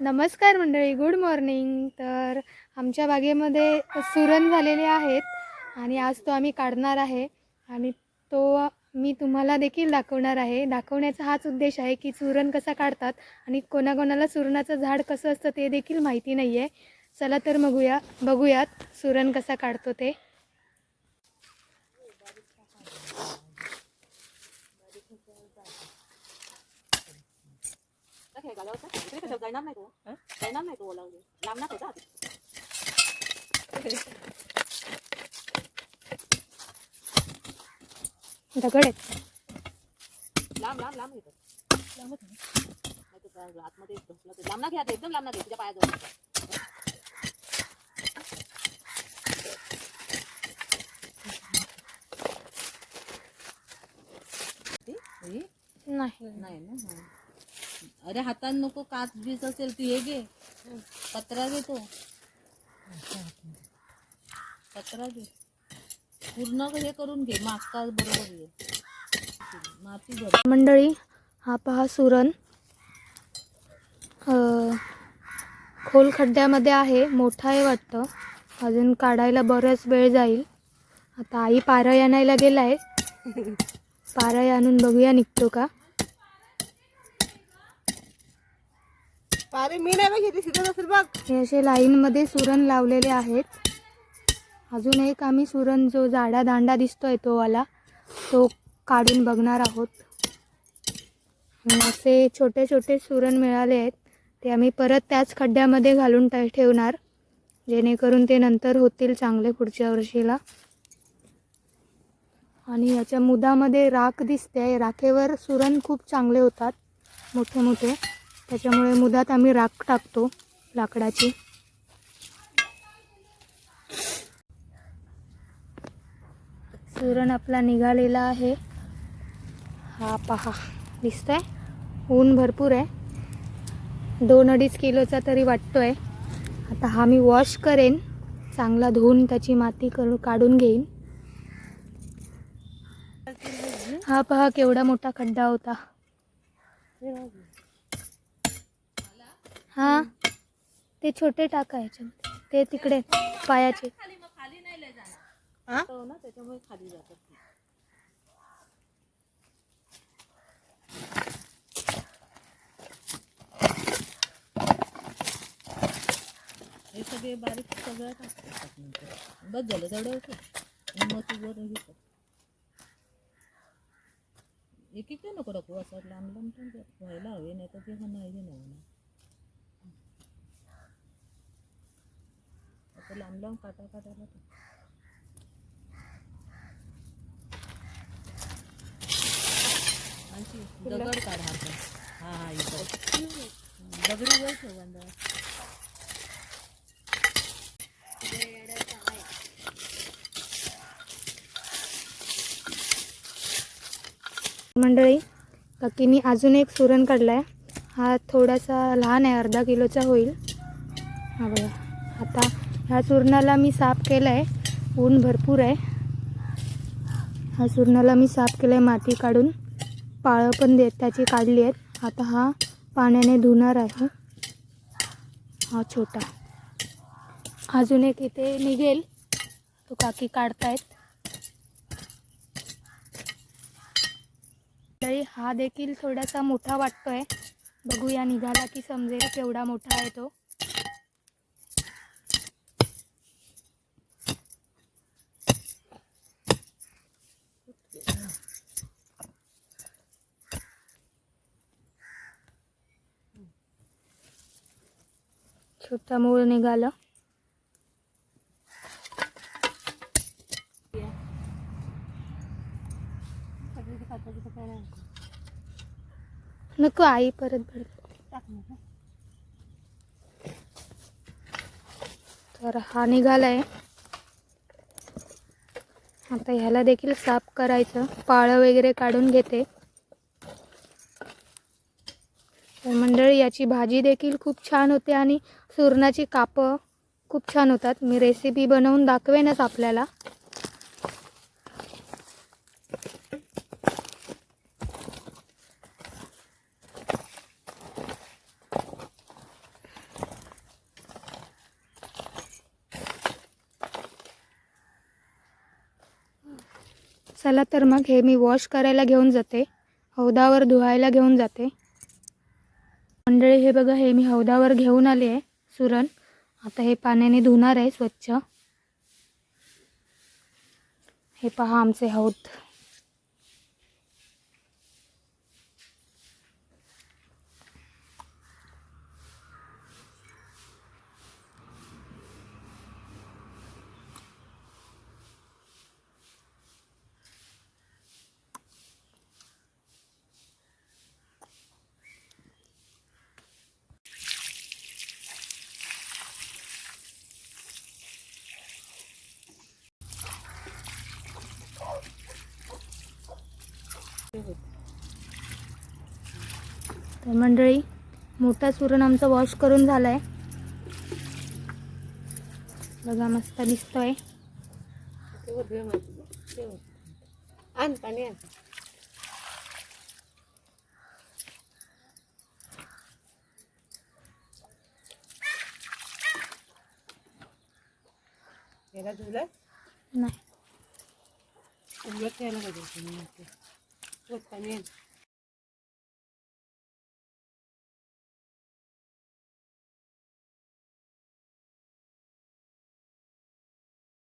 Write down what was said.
नमस्कार मंडळी good morning तर आमच्या बागेमध्ये सुरण झालेले आहेत आणि आज तो आम्ही काढणार आहे आणि तो मी तुम्हाला देखील दाखवणार आहे. दाखवण्याचा हाच उद्देश आहे की सुरण कसा काढतात आणि कोणाकोणाला सुरणाचं झाड कसं असतं ते देखील माहिती नाही आहे चला तर बघूया बघूयात सुरण कसा काढतो ते. जाणार नाही तो जाणार नाही तो ओलावले लांबणार होता दगड आहेत लांब लांब लांब येतो आतमध्ये घुसला ते लांब ना घ्या एकदम लांब ना घे तुझ्या पायाजवळ नाही नाही ना. अरे हातात नको काच बीस असेल तू हे घे. पत्रा घे तो. पत्रा घे पूर्ण हे करून घे. मागचा बरोबर घे माती भर. मंडळी हा पहा सुरण. खोल खड्ड्यामध्ये आहे. मोठा आहे वाटतं. अजून काढायला बराच वेळ जाईल. आता आई पारय आणायला गेलाय. पारय आणून बघूया निघतो का? अरे मी नाही बघितली असेल बघ. हे असे लाईनमध्ये सुरण लावलेले आहेत. अजून एक आम्ही सुरण जो जाडा दांडा दिसतोय तो वाला तो काढून बघणार आहोत. असे छोटे छोटे सुरण मिळाले आहेत. ते आम्ही परत त्याच खड्ड्यामध्ये घालून ठेवणार. जेणेकरून ते नंतर होतील चांगले पुढच्या वर्षीला. आणि याच्या मुदामध्ये राख दिसते राखेवर सुरण खूप चांगले होतात. मोठे मोठे. त्याच्यामुळे मुदात आम्ही राख टाकतो लाकडाची. सुरण आपला निघालेला आहे. हा पहा दिसतंय? ऊन भरपूर आहे. दोन अडीच किलोचा तरी वाटतोय. आता हा मी वॉश करेन. चांगला धुवून त्याची माती करून काढून घेईन. हा पहा केवढा मोठा खड्डा होता. हा? ते छोटे टाका याच्यामध्ये ते तिकडे पायाचे. तो ना त्याच्यामुळे खाली जातात हे सगळे बारीक सगळं टाकतात नंतर. बस झालं तेवढं होतं आणि मग हे कर. एक एक नको टाकू असं लांब लांब व्हायला हवे नाही तर ते नाही हे नाही होणार. आता लांब लांब काटा काटायला दगड काढ हा पण. हा हा इकडे. दगडी वर ठेव बांधा. मंडळी काकीनी अजून एक सुरण काढलाय. हा थोडासा लहान आहे अर्धा किलोचा होईल. हा बघा. आता ह्या चूर्णाला मी साफ केलं आहे ऊन भरपूर आहे. ह्या चूर्णाला मी साफ केलं आहे माती काढून. पाळं पण देत त्याची काढली आहेत. आता हा पाण्याने धुणार आहे. हा छोटा. अजून एक इथे निघेल. तो काकी काढतायत. तरी हा देखील थोडासा मोठा वाटतोय. बघूया निघाला की समजेल केवढा मोठा आहे तो. छोटा मूळ निघालं. नको आई परत भरत. तर हा निघालाय. आता ह्याला देखील साफ करायचं. पाळं वगैरे काढून घेते. मंडळी याची भाजी देखील खूप छान होते आणि सुरणाची कापं खूप छान होतात. मी रेसिपी बनवून दाखवेनच आपल्याला. चला तर मग हे मी वॉश करायला घेऊन जाते. हौदावर धुवायला घेऊन जाते. मंडळी हे बघा हे मी हौदावर घेऊन आले आहे सुरण. आता हे पाण्याने धुणार आहे स्वच्छ. हे पहा आमचे हौद. तर मंडळी मोठा सुरण आमचा वॉश करून झाला आहे बघा मस्त दिसतोय. आण नाही.